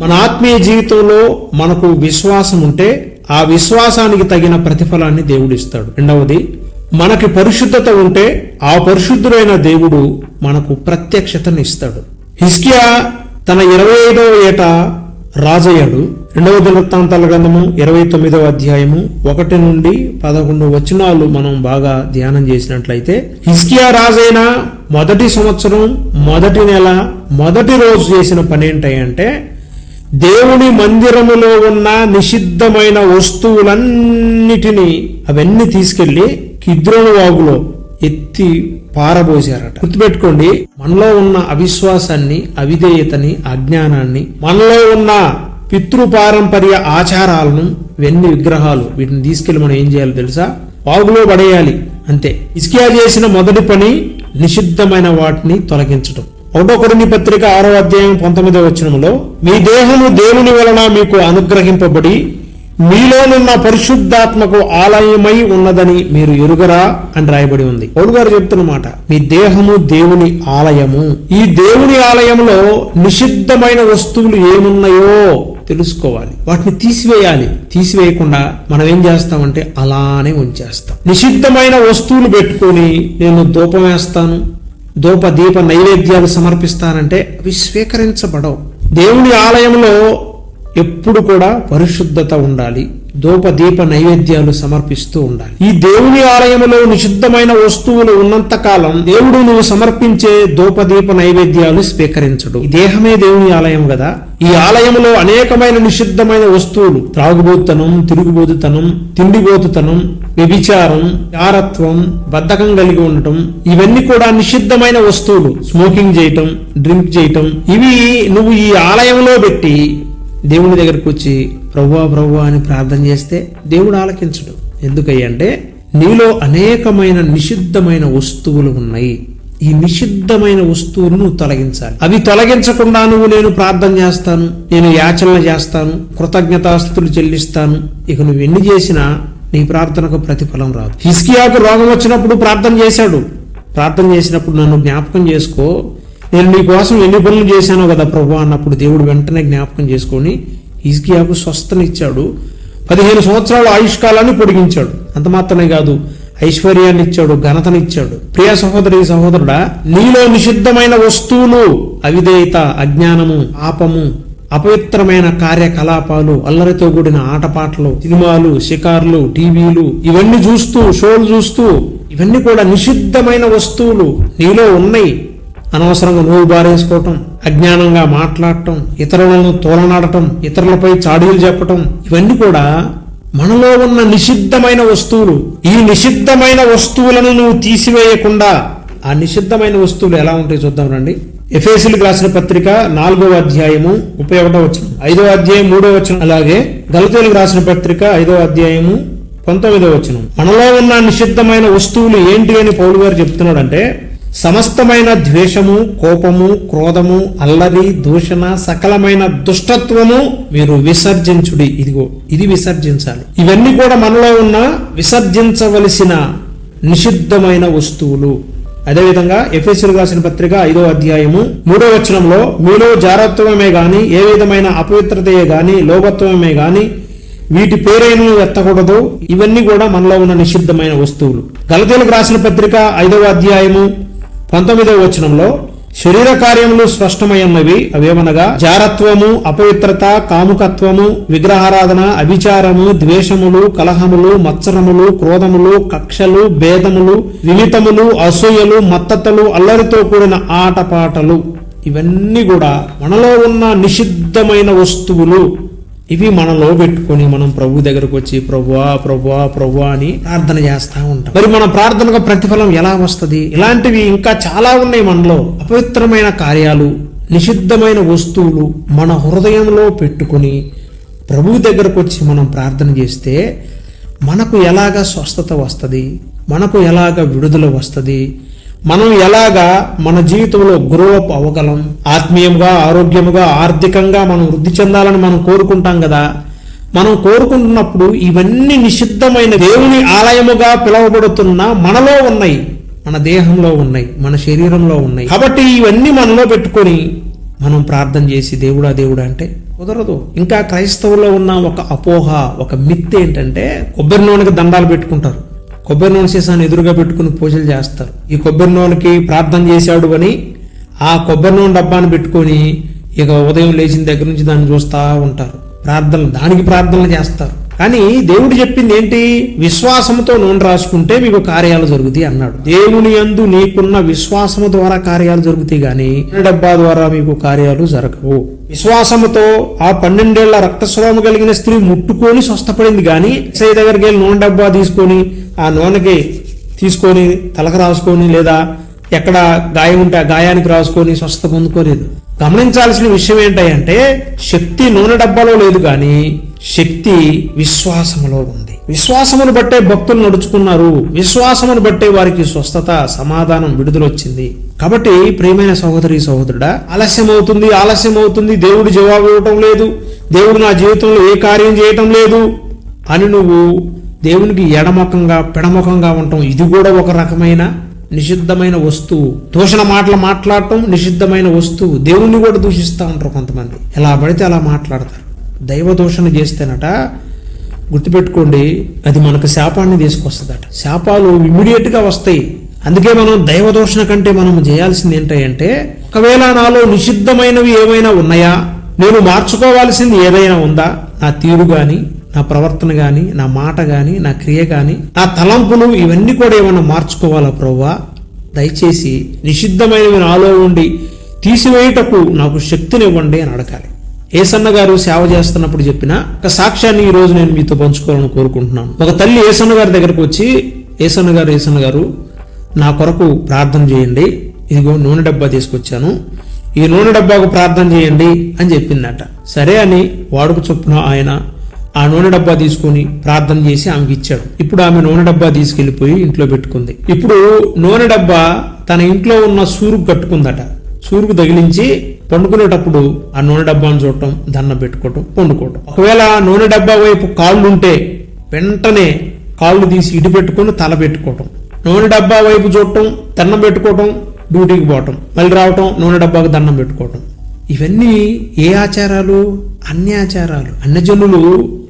మన ఆత్మీయ జీవితంలో మనకు విశ్వాసం ఉంటే ఆ విశ్వాసానికి తగిన ప్రతిఫలాన్ని దేవుడు ఇస్తాడు. రెండవది మనకి పరిశుద్ధత ఉంటే ఆ పరిశుద్ధుడైన దేవుడు మనకు ప్రత్యక్షతను ఇస్తాడు. హిస్కియా తన ఇరవై ఐదవ ఏట రాజయ్యాడు. రెండవ దినవృత్తాంతాల గ్రంథము ఇరవై తొమ్మిదవ అధ్యాయము ఒకటి నుండి పదకొండు వచనాలు మనం బాగా ధ్యానం చేసినట్లయితే హిస్కియా రాజైన మొదటి సంవత్సరం మొదటి నెల మొదటి రోజు చేసిన పని ఏంటంటే దేవుని మందిరములో ఉన్న నిషిద్ధమైన వస్తువులన్నిటినీ అవన్నీ తీసుకెళ్ళి కిద్రోను వాగులో ఎత్తి పారబోసారట. గుర్తుపెట్టుకోండి మనలో ఉన్న అవిశ్వాసాన్ని అవిధేయతని అజ్ఞానాన్ని మనలో ఉన్న పితృపారంపర్య ఆచారాలను వెన్ని విగ్రహాలు వీటిని తీసుకెళ్ళి మనం ఏం చేయాలో తెలుసా? వాగులో పడేయాలి అంతే. ఇస్కియా చేసిన మొదటి పని నిషిద్ధమైన వాటిని తొలగించడం ఒకటో పత్రిక ఆరో అధ్యాయం పంతొమ్మిదవ వచనంలో మీ దేహము దేవుని వలన మీకు అనుగ్రహింపబడి మీలోనున్న పరిశుద్ధాత్మకు ఆలయమై ఉన్నదని మీరు ఎరుగరా? అని రాయబడి ఉంది. పౌలు గారు చెప్తున్నమాట మీ దేహము దేవుని ఆలయము. ఈ దేవుని ఆలయంలో నిషిద్ధమైన వస్తువులు ఏమున్నాయో తెలుసుకోవాలి. వాటిని తీసివేయాలి. తీసివేయకుండా మనం ఏం చేస్తామంటే అలానే ఉంచేస్తాం. నిషిద్ధమైన వస్తువులు పెట్టుకొని నేను ధూపం వేస్తాను ధూప దీప నైవేద్యాలు సమర్పిస్తానంటే అవి స్వీకరించబడవు. దేవుని ఆలయంలో ఎప్పుడు కూడా పరిశుద్ధత ఉండాలి. ధూప దీప నైవేద్యాలు సమర్పిస్తూ ఉండాలి. ఈ దేవుని ఆలయంలో నిషిద్ధమైన వస్తువులు ఉన్నంత కాలం దేవుడు నువ్వు సమర్పించే ధూప దీప నైవేద్యాలు స్వీకరించడు. ఈ దేహమే దేవుని ఆలయం కదా. ఈ ఆలయంలో అనేకమైన నిషిద్ధమైన వస్తువులు. త్రాగుబోతుతనం తిరుగుబోతుతనం తిండిబోతుతనం వ్యభిచారం చారత్వం బద్ధకం కలిగి ఉండటం ఇవన్నీ కూడా నిషిద్ధమైన వస్తువులు. స్మోకింగ్ చేయటం డ్రింక్ చేయటం ఇవి నువ్వు ఈ ఆలయంలో పెట్టి దేవుని దగ్గరకు వచ్చి ప్రవ్వా ప్రవ్వా అని ప్రార్థన చేస్తే దేవుడు ఆలకించడు. ఎందుకయ్యంటే నీలో అనేకమైన నిషిద్ధమైన వస్తువులు ఉన్నాయి. ఈ నిషిద్ధమైన వస్తువులను నువ్వు తొలగించాలి. అవి తొలగించకుండా నువ్వు నేను ప్రార్థన చేస్తాను నేను యాచనలు చేస్తాను కృతజ్ఞతాస్తులు చెల్లిస్తాను. ఇక నువ్వు ఎన్ని చేసినా నీ ప్రార్థనకు ప్రతిఫలం రాదు. హిస్కియాకు రోగం వచ్చినప్పుడు ప్రార్థన చేశాడు. ప్రార్థన చేసినప్పుడు నన్ను జ్ఞాపకం చేసుకో. నేను నీ కోసం ఎన్ని పనులు చేశానో కదా ప్రభు అన్నప్పుడు దేవుడు వెంటనే జ్ఞాపకం చేసుకొని హిస్కియాకు స్వస్థనిచ్చాడు పదిహేను సంవత్సరాల ఆయుష్కాలాన్ని పొడిగించాడు. అంత మాత్రమే కాదు ఐశ్వర్యాన్ని ఇచ్చాడు ఘనతనిచ్చాడు ప్రియ సహోదరి సహోదరుడా నీలో నిషిద్ధమైన వస్తువులు అవిధేయత అజ్ఞానము పాపము అపవిత్రమైన కార్యకలాపాలు అల్లరితో కూడిన ఆటపాటలు సినిమాలు షికార్లు టీవీలు ఇవన్నీ చూస్తూ షోలు చూస్తూ ఇవన్నీ కూడా నిషిద్ధమైన వస్తువులు నీలో ఉన్నాయి. అనవసరంగా నువ్వు బారేసుకోవటం అజ్ఞానంగా మాట్లాడటం ఇతరులను తోలనాడటం ఇతరులపై చాడీలు చెప్పటం ఇవన్నీ కూడా మనలో ఉన్న నిషిద్ధమైన వస్తువులు. ఈ నిషిద్ధమైన వస్తువులను నువ్వు తీసివేయకుండా ఆ నిషిద్ధమైన వస్తువులు ఎలా ఉంటాయి చూద్దాం రండి. ఎఫేసులకు రాసిన పత్రిక నాలుగో అధ్యాయము ముప్పై ఒకటో వచ్చిన ఐదో అధ్యాయం మూడో వచ్చిన అలాగే గలతీలకు రాసిన పత్రిక ఐదో అధ్యాయము పంతొమ్మిదో వచ్చిన మనలో ఉన్న నిషిద్ధమైన వస్తువులు ఏంటి అని పౌలు గారు చెప్తున్నాడంటే సమస్తమైన ద్వేషము కోపము క్రోధము అల్లరి దూషణ సకలమైన దుష్టత్వము మీరు విసర్జించుడి. ఇదిగో ఇది విసర్జించాలి. ఇవన్నీ కూడా మనలో ఉన్న విసర్జించవలసిన నిషిద్ధమైన వస్తువులు. అదేవిధంగా ఎఫ్ఎస్ఎల్ రాసిన పత్రిక ఐదో అధ్యాయము మూడో వచనంలో మీలో జారత్వమే గాని ఏ విధమైన అపవిత్రతయే గాని లోభత్వమే గాని వీటి పేరైన ఎత్తకూడదు. ఇవన్నీ కూడా మనలో ఉన్న నిషిద్ధమైన వస్తువులు. గలతీలకు రాసిన పత్రిక ఐదవ అధ్యాయము పంతొమ్మిదవ వచనంలో శరీర కార్యములు స్పష్టమైనవి అవేమనగా జారత్వము అపవిత్రత కాముకత్వము విగ్రహారాధన అభిచారము ద్వేషములు కలహములు మత్సరములు క్రోధములు కక్షలు భేదములు విమితములు అసూయలు మత్తతలు అల్లరితో కూడిన ఆటపాటలు. ఇవన్నీ కూడా మనలో ఉన్న నిషిద్ధమైన వస్తువులు. ఇవి మనలో పెట్టుకొని మనం ప్రభు దగ్గరకు వచ్చి ప్రభువా ప్రభువా ప్రభువా అని ప్రార్థన చేస్తూ ఉంటాం. మరి మన ప్రార్థనకు ప్రతిఫలం ఎలా వస్తుంది? ఇలాంటివి ఇంకా చాలా ఉన్నాయి మనలో. అపవిత్రమైన కార్యాలు నిషిద్ధమైన వస్తువులు మన హృదయంలో పెట్టుకొని ప్రభు దగ్గరకు వచ్చి మనం ప్రార్థన చేస్తే మనకు ఎలాగ స్వస్థత వస్తుంది? మనకు ఎలాగ విడుదల వస్తుంది? మనం ఎలాగా మన జీవితంలో గ్రోఅప్ అవ్వగలం? ఆత్మీయంగా ఆరోగ్యముగా ఆర్థికంగా మనం వృద్ధి చెందాలని మనం కోరుకుంటాం కదా? మనం కోరుకుంటున్నప్పుడు ఇవన్నీ నిషిద్ధమైన దేవుని ఆలయముగా పిలువబడుతున్న మనలో ఉన్నాయి. మన దేహంలో ఉన్నాయి. మన శరీరంలో ఉన్నాయి. కాబట్టి ఇవన్నీ మనలో పెట్టుకొని మనం ప్రార్థన చేసి దేవుడా దేవుడా అంటే కుదరదు. ఇంకా క్రైస్తవులో ఉన్న ఒక అపోహ ఒక మిత్ ఏంటంటే కొబ్బరి నూనెకి దండాలు పెట్టుకుంటారు. కొబ్బరి నూనె సీసాన్ని ఎదురుగా పెట్టుకుని పూజలు చేస్తారు. ఈ కొబ్బరి నూనెకి ప్రార్థన చేశాడు అని ఆ కొబ్బరి నూనె డబ్బాను పెట్టుకొని ఇక ఉదయం లేచిన దగ్గర నుంచి దాన్ని చూస్తూ ఉంటారు. ప్రార్థనలు దానికి ప్రార్థనలు చేస్తారు. కానీ దేవుడు చెప్పింది ఏంటి? విశ్వాసంతో నూనె రాసుకుంటే మీకు కార్యాలు జరుగుతాయి అన్నాడు. దేవుని యందు నీకున్న విశ్వాసము ద్వారా కార్యాలు జరుగుతాయి కానీ డబ్బా ద్వారా మీకు కార్యాలు జరగవు. విశ్వాసముతో ఆ పన్నెండేళ్ళ రక్తస్రావం కలిగిన స్త్రీ ముట్టుకొని స్వస్థపడింది కానీ సై దగ్గరికి వెళ్ళి నూనె డబ్బా తీసుకొని ఆ నూనెకి తీసుకొని తలకు రాసుకొని లేదా ఎక్కడ గాయం ఉంటే ఆ గాయానికి రాసుకొని స్వస్థత పొందుకోలేదు. గమనించాల్సిన విషయం ఏంటంటే శక్తి నూనె డబ్బాలో లేదు కానీ శక్తి విశ్వాసములో ఉంది. విశ్వాసమును బట్టే భక్తులు నడుచుకున్నారు. విశ్వాసమును బట్టే వారికి స్వస్థత సమాధానం విడుదల వచ్చింది కాబట్టి ప్రియమైన సహోదరి సహోదరుడా ఆలస్యం అవుతుంది ఆలస్యం అవుతుంది దేవుడు జవాబు ఇవ్వటం లేదు. దేవుడు నా జీవితంలో ఏ కార్యం చేయటం లేదు అని నువ్వు దేవునికి ఎడముఖంగా పెడముఖంగా ఉండటం ఇది కూడా ఒక రకమైన నిషిద్ధమైన వస్తువు. దూషణ మాటలు మాట్లాడటం నిషిద్ధమైన వస్తువు. దేవుణ్ణి కూడా దూషిస్తూ ఉంటారు కొంతమంది. ఎలా పడితే అలా మాట్లాడతారు. దైవ దూషణ చేస్తేనట గుర్తుపెట్టుకోండి అది మనకు శాపాన్ని తీసుకొస్తుందట. శాపాలు ఇమ్మీడియట్గా వస్తాయి. అందుకే మనం దైవ దూషణ కంటే మనం చేయాల్సింది ఏంటంటే ఒకవేళ నాలో నిషిద్ధమైనవి ఏమైనా ఉన్నాయా? నేను మార్చుకోవాల్సింది ఏదైనా ఉందా? నా తీరు కానీ నా ప్రవర్తన కానీ నా మాట కానీ నా క్రియ కానీ నా తలంపులు ఇవన్నీ కూడా ఏమైనా మార్చుకోవాలా ప్రవ్వా? దయచేసి నిషిద్ధమైనవి నాలో ఉండి తీసివేయుటకు నాకు శక్తినివ్వండి అని అడగాలి. ఏసన్న గారు సేవ చేస్తున్నప్పుడు చెప్పిన ఒక సాక్ష్యాన్ని ఈ రోజు నేను మీతో పంచుకోవాలని కోరుకుంటున్నాను. ఒక తల్లి ఏసన్న గారి దగ్గరకు వచ్చి ఏసన్న గారు ఏసన్న గారు నా కొరకు ప్రార్థన చేయండి. ఇదిగో నూనె డబ్బా తీసుకొచ్చాను. ఈ నూనె డబ్బాకు ప్రార్థన చేయండి అని చెప్పిందట. సరే అని వాడుక చొప్పున ఆయన ఆ నూనె డబ్బా తీసుకొని ప్రార్థన చేసి ఆమెకి ఇచ్చాడు. ఇప్పుడు ఆమె నూనె డబ్బా తీసుకెళ్ళిపోయి ఇంట్లో పెట్టుకుంది. ఇప్పుడు నూనె డబ్బా తన ఇంట్లో ఉన్న సూరుకు కట్టుకుందట. సూరుకు తగిలించి పండుకునేటప్పుడు ఆ నూనె డబ్బాను చూడటం దండం పెట్టుకోవటం పండుకోవటం. ఒకవేళ నూనె డబ్బా వైపు కాళ్ళు ఉంటే వెంటనే కాళ్ళు తీసి ఇటు పెట్టుకుని తల పెట్టుకోవటం. నూనె డబ్బా వైపు చూడటం దండం పెట్టుకోవటం డ్యూటీకి పోవటం. మళ్ళీ రావటం నూనె డబ్బాకు దండం పెట్టుకోవటం. ఇవన్నీ ఏ ఆచారాలు? అన్ని ఆచారాలు అన్యజనులు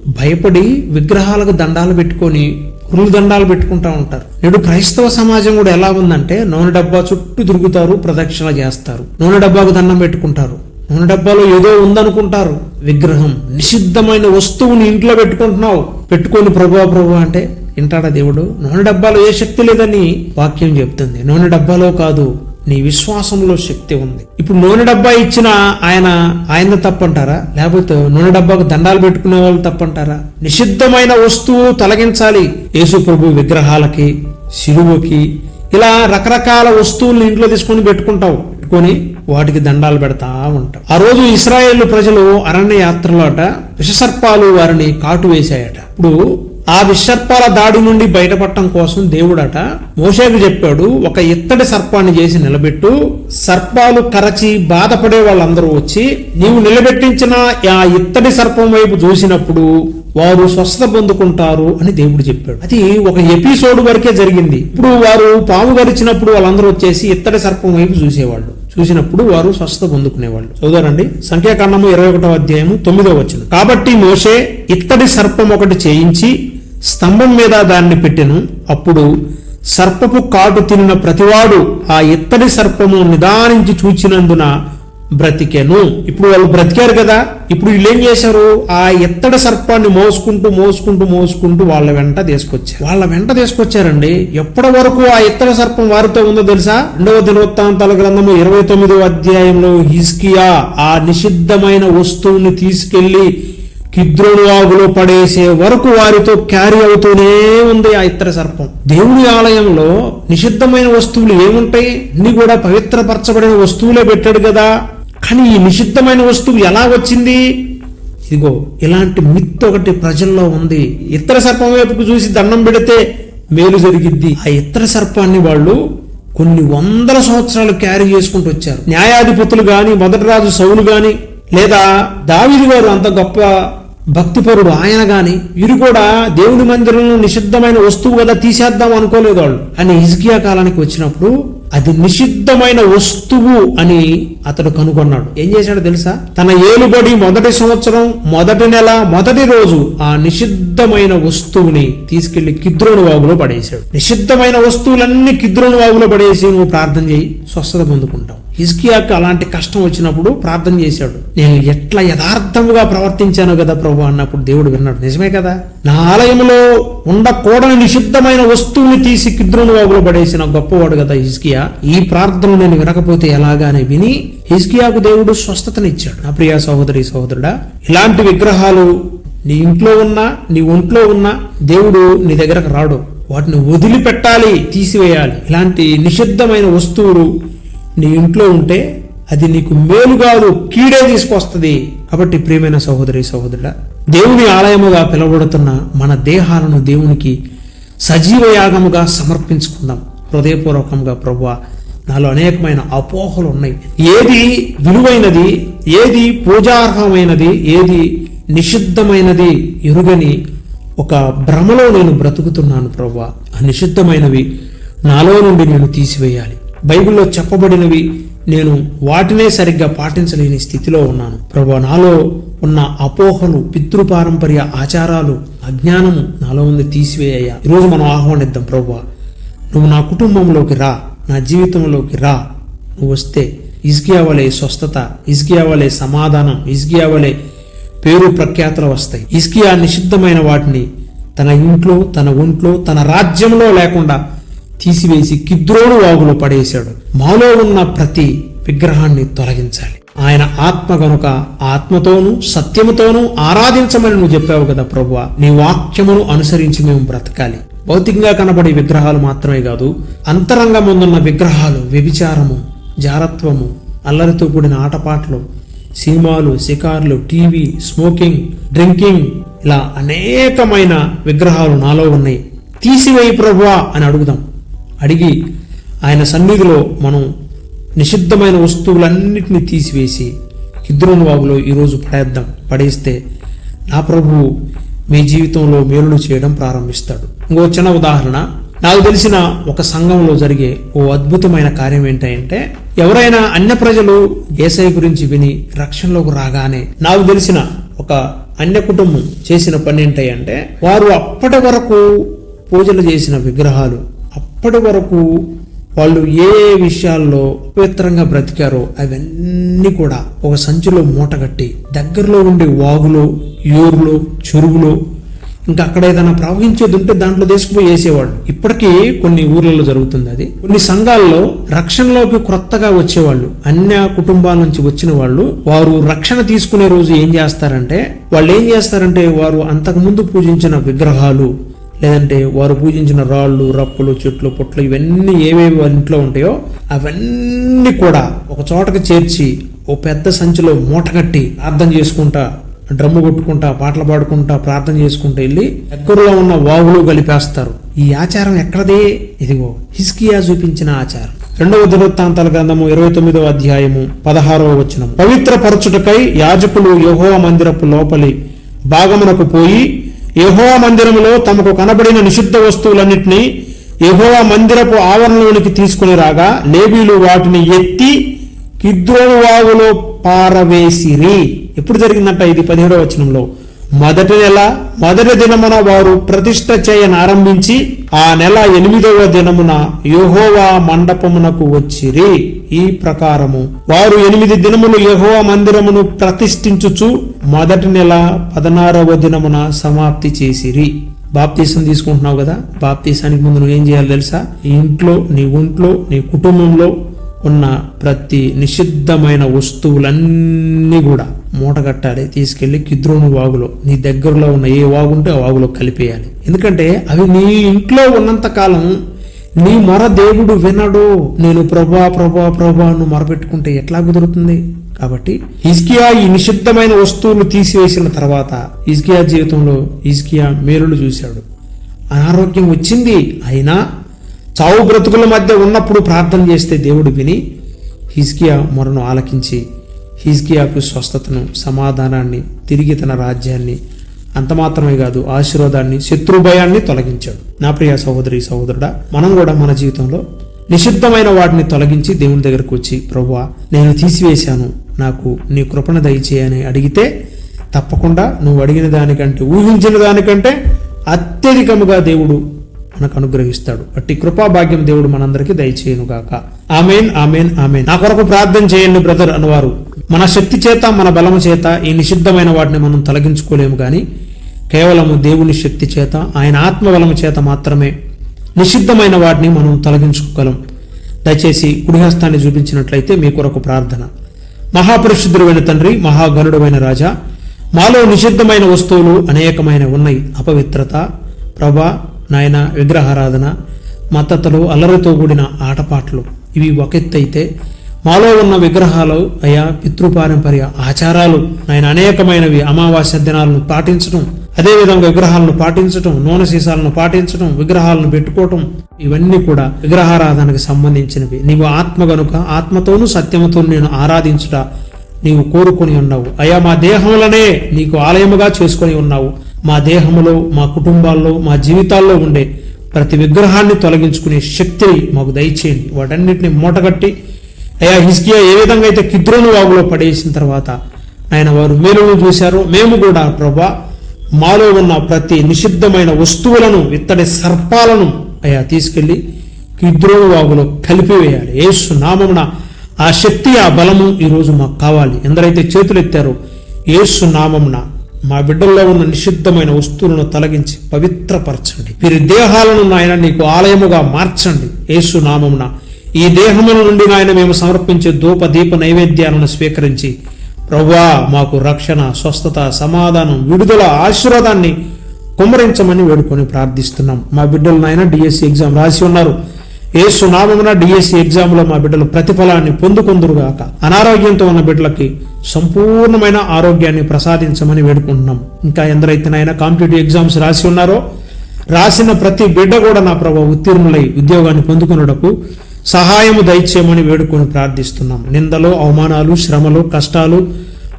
భయపడి విగ్రహాలకు దండాలు పెట్టుకొని కురులు దండాలు పెట్టుకుంటా ఉంటారు. నేడు క్రైస్తవ సమాజం కూడా ఎలా ఉందంటే నూనె డబ్బా చుట్టూ తిరుగుతారు ప్రదక్షిణ చేస్తారు. నూనె డబ్బాకు దండం పెట్టుకుంటారు. నూనె డబ్బాలో ఏదో ఉందనుకుంటారు. విగ్రహం నిషిద్ధమైన వస్తువుని ఇంట్లో పెట్టుకుంటున్నావు. పెట్టుకొని ప్రభు ప్రభు అంటే వింటాడా దేవుడు? నూనె డబ్బాలో ఏ శక్తి లేదని వాక్యం చెప్తుంది. నూనె డబ్బాలో కాదు నీ విశ్వాసంలో శక్తి ఉంది. ఇప్పుడు నూనె డబ్బా ఇచ్చిన ఆయన ఆయన తప్పంటారా? లేకపోతే నూనె డబ్బాకు దండాలు పెట్టుకునే వాళ్ళు తప్పంటారా? నిషిద్ధమైన వస్తువు తొలగించాలి. యేసు ప్రభు విగ్రహాలకి శిలువుకి ఇలా రకరకాల వస్తువుల్ని ఇంట్లో తీసుకొని పెట్టుకుంటావు. పెట్టుకొని వాటికి దండాలు పెడతా ఉంటావు. ఆ రోజు ఇస్రాయేల్ ప్రజలు అరణ్య యాత్రలో అట విషసర్పాలు వారిని కాటు వేశాయట. ఇప్పుడు ఆ విషర్పాల దాడి నుండి బయటపడటం కోసం దేవుడట మోషేకు చెప్పాడు ఒక ఇత్తడి సర్పాన్ని చేసి నిలబెట్టు సర్పాలు కరచి బాధపడే వాళ్ళందరూ వచ్చి నీవు నిలబెట్టించిన ఆ ఇత్తడి సర్పం వైపు చూసినప్పుడు వారు స్వస్థత పొందుకుంటారు అని దేవుడు చెప్పాడు. అది ఒక ఎపిసోడ్ వరకే జరిగింది. ఇప్పుడు వారు పాము గరిచినప్పుడు వాళ్ళందరూ వచ్చేసి ఇత్తడి సర్పం వైపు చూసేవాళ్ళు. చూసినప్పుడు వారు స్వస్థత పొందుకునేవాళ్ళు. చదువురండి సంఖ్యాకాండము ఇరవై ఒకటో అధ్యాయము తొమ్మిదో వచ్చిన కాబట్టి మోషే ఇత్తడి సర్పం ఒకటి చేయించి స్తంభం మీద దాన్ని పెట్టెను. అప్పుడు సర్పపు కాటు తినిన ప్రతివాడు ఆ ఇత్తడి సర్పము నిదానించి చూచినందున బ్రతికెను. ఇప్పుడు వాళ్ళు బ్రతికారు కదా. ఇప్పుడు వీళ్ళు ఏం చేశారు? ఆ ఎత్తడి సర్పాన్ని మోసుకుంటూ మోసుకుంటూ మోసుకుంటూ వాళ్ళ వెంట తీసుకొచ్చారు. వాళ్ళ వెంట తీసుకొచ్చారండి. ఎప్పటి వరకు ఆ ఎత్తడి సర్పం వారితో ఉందో తెలుసా? రెండవ దినవృత్తాంతాల గ్రంథము ఇరవై తొమ్మిదో అధ్యాయంలో హిస్కియా ఆ నిషిద్ధమైన వస్తువుని తీసుకెళ్ళి కిద్రోను వాగులో పడేసే వరకు వారితో క్యారీ అవుతూనే ఉంది ఆ ఇతర సర్పం. దేవుడి ఆలయంలో నిషిద్ధమైన వస్తువులు ఏముంటాయి? అన్ని కూడా పవిత్రపరచబడిన వస్తువులే పెట్టాడు కదా. కానీ ఈ నిషిద్ధమైన వస్తువు ఎలా వచ్చింది? ఇదిగో ఇలాంటి మిత్ ఒకటి ప్రజల్లో ఉంది. ఇతర సర్పం వైపుకు చూసి దండం పెడితే మేలు జరిగిద్ది. ఆ ఇతర సర్పాన్ని వాళ్ళు కొన్ని వందల సంవత్సరాలు క్యారీ చేసుకుంటూ వచ్చారు. న్యాయాధిపతులు గాని మొదటి రాజు సౌలు గాని లేదా దావిది గారు అంత గొప్ప భక్తిపరుడు ఆయన గాని వీరు కూడా దేవుని మందిరంలో నిషిద్ధమైన వస్తువు కదా తీసేద్దాం అనుకోలేదు వాళ్ళు. అని హిజ్కియా కాలానికి వచ్చినప్పుడు అది నిషిద్ధమైన వస్తువు అని అతడు కనుగొన్నాడు. ఏం చేశాడో తెలుసా? తన ఏలుబడి మొదటి సంవత్సరం మొదటి నెల మొదటి రోజు ఆ నిషిద్ధమైన వస్తువుని తీసుకెళ్ళి కిద్రోని వాగులో పడేశాడు. నిషిద్ధమైన వస్తువులన్నీ కిద్రోని వాగులో పడేసి నువ్వు ప్రార్థన చేయి స్వస్థత పొందుకుంటావు. హిజ్కియాకు అలాంటి కష్టం వచ్చినప్పుడు ప్రార్థన చేశాడు. నేను ఎట్లా యథార్థముగా ప్రవర్తించాను కదా ప్రభు అన్నప్పుడు దేవుడు విన్నాడు. నిజమే కదా? నా ఆలయంలో ఉండకూడని నిషిద్ధమైన వస్తువుని తీసి కిద్రోని వాగులో పడేసిన గొప్పవాడు కదా హిజ్కియా. ఈ ప్రార్థన నేను వినకపోతే ఎలాగానే విని హిజ్కియాకు దేవుడు స్వస్థతనిచ్చాడు. నా ప్రియా సహోదరి సహోదరుడా ఇలాంటి విగ్రహాలు నీ ఇంట్లో ఉన్నా నీ ఒంట్లో ఉన్నా దేవుడు నీ దగ్గరకు రాడు. వాటిని వదిలిపెట్టాలి తీసివేయాలి. ఇలాంటి నిషిద్ధమైన వస్తువులు నీ ఇంట్లో ఉంటే అది నీకు మేలు కాదు కీడే తీసుకొస్తుంది. కాబట్టి ప్రియమైన సహోదరి సహోదరుడ దేవుని ఆలయముగా పిలువబడుతున్న మన దేహాలను దేవునికి సజీవ యాగముగా సమర్పించుకుందాం. హృదయపూర్వకంగా ప్రభు నాలో అనేకమైన అపోహలు ఉన్నాయి. ఏది విలువైనది ఏది పూజార్హమైనది ఏది నిషిద్ధమైనది ఎరుగని ఒక భ్రమలో నేను బ్రతుకుతున్నాను ప్రభు ఆ నిషిద్ధమైనవి నాలో నుండి నేను తీసివేయాలి. బైబిల్లో చెప్పబడినవి నేను వాటినే సరిగ్గా పాటించలేని స్థితిలో ఉన్నాను. ప్రభా నాలో ఉన్న అపోహలు పితృపారంపర్య ఆచారాలు అజ్ఞానము నాలో ఉంది తీసివేయ్యా ఈరోజు మనం ఆహ్వానిద్దాం ప్రభా నువ్వు నా కుటుంబంలోకి రా నా జీవితంలోకి రా. నువ్వు వస్తే ఇజ్గియా స్వస్థత ఇజ్గియా వలె సమాధానం ఇజ్గియా వలె పేరు ప్రఖ్యాతలు వస్తాయి. ఇస్కియా నిషిద్ధమైన వాటిని తన ఇంట్లో తన ఒంట్లో తన రాజ్యంలో లేకుండా తీసివేసి కిద్రోడు వాగులో పడేశాడు. మాలో ఉన్న ప్రతి విగ్రహాన్ని తొలగించాలి. ఆయన ఆత్మ గనుక ఆత్మతోనూ సత్యముతోనూ ఆరాధించమని నువ్వు చెప్పావు కదా ప్రభువ. నీ వాక్యమును అనుసరించి మేము బ్రతకాలి. భౌతికంగా కనబడే విగ్రహాలు మాత్రమే కాదు అంతరంగం ముందున్న విగ్రహాలు వ్యభిచారము జారత్వము అల్లరితో కూడిన ఆటపాటలు సినిమాలు షికార్లు టీవీ స్మోకింగ్ డ్రింకింగ్ ఇలా అనేకమైన విగ్రహాలు నాలో ఉన్నాయి. తీసివేయి ప్రభువా అని అడుగుదాం. అడిగి ఆయన సన్నిధిలో మనం నిషిద్ధమైన వస్తువులన్నింటినీ తీసివేసి కిద్రోని వాగులో ఈరోజు పడేద్దాం. పడేస్తే నా ప్రభువు మీ జీవితంలో మేలులు చేయడం ప్రారంభిస్తాడు. ఇంకో చిన్న ఉదాహరణ. నాకు తెలిసిన ఒక సంఘంలో జరిగే ఓ అద్భుతమైన కార్యం ఏంటంటే ఎవరైనా అన్య ప్రజలు ఏసై గురించి విని రక్షణలోకి రాగానే నాకు తెలిసిన ఒక అన్య కుటుంబం చేసిన పని ఏంటంటే వారు అప్పటి వరకు పూజలు చేసిన విగ్రహాలు అప్పటి వరకు వాళ్ళు ఏ విషయాల్లో పవిత్రంగా బ్రతికారో అవన్నీ కూడా ఒక సంచిలో మూటగట్టి దగ్గరలో ఉండే వాగులో యూరులో చెరువులో ఇంకా అక్కడ ఏదైనా ప్రవహించేది ఉంటే దాంట్లో తీసుకుపోయి వేసేవాళ్ళు. ఇప్పటికీ కొన్ని ఊర్లలో జరుగుతుంది అది. కొన్ని సంఘాల్లో రక్షణలోకి క్రొత్తగా వచ్చేవాళ్ళు. అన్య కుటుంబాల నుంచి వచ్చిన వాళ్ళు వారు రక్షణ తీసుకునే రోజు ఏం చేస్తారంటే వాళ్ళు ఏం చేస్తారంటే వారు అంతకుముందు పూజించిన విగ్రహాలు లేదంటే వారు పూజించిన రాళ్ళు రప్పులు చెట్లు పుట్లు ఇవన్నీ ఏవేవి ఇంట్లో ఉంటాయో అవన్నీ కూడా ఒక చోటకి చేర్చి ఓ పెద్ద సంచిలో మూట కట్టి అర్థం చేసుకుంటా డ్రమ్ము కొట్టుకుంటా పాటలు పాడుకుంటా ప్రార్థన చేసుకుంటా వెళ్ళి దగ్గరలో ఉన్న వాగులు కలిపేస్తారు. ఈ ఆచారం ఎక్కడదే? ఇదిగో హిస్కియా చూపించిన ఆచారం. రెండవ దినవృత్తాంతాల గ్రంథము ఇరవై తొమ్మిదవ అధ్యాయము పదహారవ వచనం పవిత్ర పరచుటకై యాజకులు యెహోవా మందిరపు లోపలి భాగమునకు పోయి యహోవా మందిరములో తమకు కనబడిన నిషిద్ధ వస్తువులన్నింటినీ యహోవా మందిరపు ఆవరణలోనికి తీసుకుని రాగా లేబీలు వాటిని ఎత్తి కిద్రోను వాగులో పారవేసిరి. ఎప్పుడు జరిగిందంట ఇది పదిహేడవ వచనంలో? మొదటి నెల మొదటి దినమున వారు ప్రతిష్ట చేయనారంభించి ఆ నెల ఎనిమిదవ దినమున యహోవా మండపమునకు వచ్చిరి. ఈ ప్రకారము వారు ఎనిమిది దినములు యహోవా మందిరమును ప్రతిష్ఠించుచు మొదటి నెల పదనారవ దినమున సమాప్తి చేసిరి. బాప్తీసం తీసుకుంటున్నావు కదా? బాప్తీసానికి ముందు నువ్వేం ఏం చేయాలి తెలుసా? ఇంట్లో నీ ఒంట్లో నీ కుటుంబంలో ఉన్న ప్రతి నిషిద్ధమైన వస్తువులన్నీ కూడా మూటగట్టాలి తీసుకెళ్ళి కిద్రోను వాగులో నీ దగ్గరలో ఉన్న ఏ వాగుంటే ఆ వాగులో కలిపేయాలి. ఎందుకంటే అవి నీ ఇంట్లో ఉన్నంత కాలం నీ మొర దేవుడు వినడు. నేను ప్రభా ప్రభా ప్రభా నువ్వు మొరపెట్టుకుంటే ఎట్లా కుదురుతుంది? కాబట్టి ఇజ్కియా ఈ నిషిద్ధమైన వస్తువులు తీసివేసిన తర్వాత ఇజ్కియా జీవితంలో ఇజ్కియా మేలులు చూశాడు. అనారోగ్యం వచ్చింది అయినా చావు బ్రతుకుల మధ్య ఉన్నప్పుడు ప్రార్థన చేస్తే దేవుడు విని హిజ్కియా మొరను ఆలకించి హిజ్కియాకు స్వస్థతను సమాధానాన్ని తిరిగి తన రాజ్యాన్ని అంత మాత్రమే కాదు ఆశీర్వాదాన్ని శత్రు భయాన్ని తొలగించాడు. నా ప్రియ సహోదరి సహోదరుడా మనం కూడా మన జీవితంలో నిషిద్ధమైన వాటిని తొలగించి దేవుని దగ్గరకు వచ్చి ప్రభు నేను తీసివేశాను. నాకు నీ కృపణ దయచేయని అడిగితే తప్పకుండా నువ్వు అడిగిన దానికంటే ఊహించిన దానికంటే అత్యధికముగా దేవుడు మనకు అనుగ్రహిస్తాడు. అట్టి కృపాభాగ్యం దేవుడు మనందరికీ దయచేయనుగాక ఆమెన్ ఆమెన్ ఆమెన్. నా కొరకు ప్రార్థన చేయండి బ్రదర్ అనువారు. మన శక్తి చేత మన బలము చేత ఈ నిషిద్ధమైన వాటిని మనం తొలగించుకోలేము కానీ కేవలము దేవుని శక్తి చేత ఆయన ఆత్మబలము చేత మాత్రమే నిషిద్ధమైన వాటిని మనం తొలగించుకోగలం. దయచేసి కుడిహస్తాన్ని చూపించినట్లయితే మీ కొరకు ప్రార్థన. మహాపరిశుద్ధుడైన తండ్రి మహాగనుడమైన రాజా మాలో నిషిద్ధమైన వస్తువులు అనేకమైన ఉన్నాయి. అపవిత్రత ప్రభా నాయన విగ్రహారాధన మద్దతులు అల్లరితో కూడిన ఆటపాటలు. ఇవి ఒక మాలో ఉన్న విగ్రహాలు అయా పితృపారంపర్య ఆచారాలు. నాయన అనేకమైనవి అమావాస్య దినాలను పాటించడం అదేవిధంగా విగ్రహాలను పాటించడం నూనె సీసాలను పాటించడం విగ్రహాలను పెట్టుకోవటం ఇవన్నీ కూడా విగ్రహారాధనకు సంబంధించినవి. నీవు ఆత్మ గనుక ఆత్మతోనూ సత్యముతో నేను ఆరాధించుట నీవు కోరుకొని ఉన్నావు. అయా మా దేహంలోనే నీకు ఆలయముగా చేసుకొని ఉన్నావు. మా దేహములో మా కుటుంబాల్లో మా జీవితాల్లో ఉండే ప్రతి విగ్రహాన్ని తొలగించుకునే శక్తిని మాకు దయచేయండి. వాటన్నిటిని మూటగట్టి అయా హిస్కియా ఏ విధంగా అయితే కిద్రోను వాగులో పడేసిన తర్వాత ఆయన వారు మేలును చూశారు. మేము కూడా ప్రభా మాలో ఉన్న ప్రతి నిషిద్ధమైన వస్తువులను ఇత్తడి సర్పాలను అయా తీసుకెళ్ళి కిద్రోను వాగులో కలిపివేయాలి. ఏసు నామమున ఆ శక్తి ఆ బలము ఈరోజు మాకు కావాలి. ఎందరైతే చేతులు ఎత్తారో ఏసు నామమున మా బిడ్డల్లో ఉన్న నిషిద్ధమైన వస్తువులను తొలగించి పవిత్రపరచండి. వీరి దేహాలను నాయన నీకు ఆలయముగా మార్చండి. యేసు నామమున. ఈ దేహముల నుండి నాయన మేము సమర్పించే ధూప దీప నైవేద్యాలను స్వీకరించి ప్రవ్వా మాకు రక్షణ స్వస్థత సమాధానం విడుదల ఆశీర్వాదాన్ని కుమ్మరించమని వేడుకొని ప్రార్థిస్తున్నాం. మా బిడ్డలు నాయన డిఎస్సి ఎగ్జామ్ రాసి ఉన్నారు. ఏ సునామమున డిఎస్సి ఎగ్జామ్లో మా బిడ్డలు ప్రతిఫలాన్ని పొందుకుందురుగాక. అనారోగ్యంతో ఉన్న బిడ్డలకి సంపూర్ణమైన ఆరోగ్యాన్ని ప్రసాదించమని వేడుకుంటున్నాం. ఇంకా ఎందరైతేనైనా కాంపిటేటివ్ ఎగ్జామ్స్ రాసి ఉన్నారో రాసిన ప్రతి బిడ్డ కూడా నా ప్రభావ ఉత్తీర్ణులై ఉద్యోగాన్ని పొందుకున్నటకు సహాయము దయచేయమని వేడుకొని ప్రార్థిస్తున్నాం. నిందలు అవమానాలు శ్రమలు కష్టాలు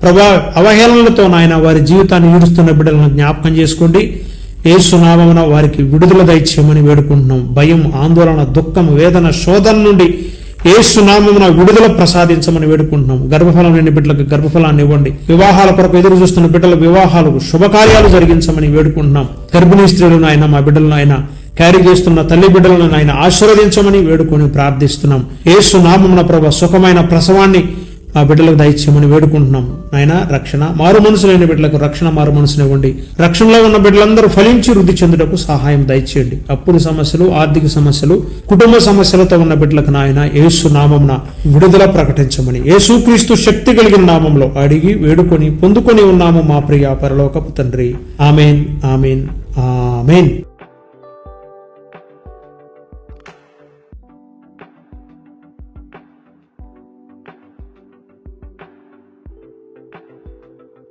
ప్రభా అవహేళనలతో నాయన వారి జీవితాన్ని ఈడుస్తున్న బిడ్డలను జ్ఞాపకం చేసుకోండి. ఏసునామమున వారికి విడుదల దయచేయమని వేడుకుంటున్నాం. భయం ఆందోళన దుఃఖం వేదన శోధన నుండి ఏసునామమున విడుదల ప్రసాదించమని వేడుకుంటున్నాం. గర్భఫలం లేని బిడ్డలకు గర్భఫలాన్ని ఇవ్వండి. వివాహాల కొరకు ఎదురు చూస్తున్న బిడ్డల వివాహాలు శుభకార్యాలు జరిగించమని వేడుకుంటున్నాం. గర్భిణీ స్త్రీలను అయినా మా బిడ్డలను ఆయన క్యారీ చేస్తున్న తల్లి బిడ్డలను ఆయన ఆశీర్వదించమని వేడుకొని ప్రార్థిస్తున్నాం. ఏసునామమున ప్రభ సుఖమైన ప్రసవాన్ని ఆ బిడ్డలకు దయచేయమని వేడుకుంటున్నాం. నాయన రక్షణ మారు మనసులైన బిడ్డలకు రక్షణ మారు మనసునివ్వండి రక్షణలో ఉన్న బిడ్డలందరూ ఫలించి వృద్ధి చెందుటకు సహాయం దయచేయండి. అప్పుల సమస్యలు ఆర్థిక సమస్యలు కుటుంబ సమస్యలతో ఉన్న బిడ్డలకు నాయన యేసు నామమున విడుదల ప్రకటించమని. యేసుక్రీస్తు శక్తి కలిగిన నామంలో అడిగి వేడుకొని పొందుకొని ఉన్నాము మా ప్రియ పరలోకపు తండ్రి. Amen amen amen.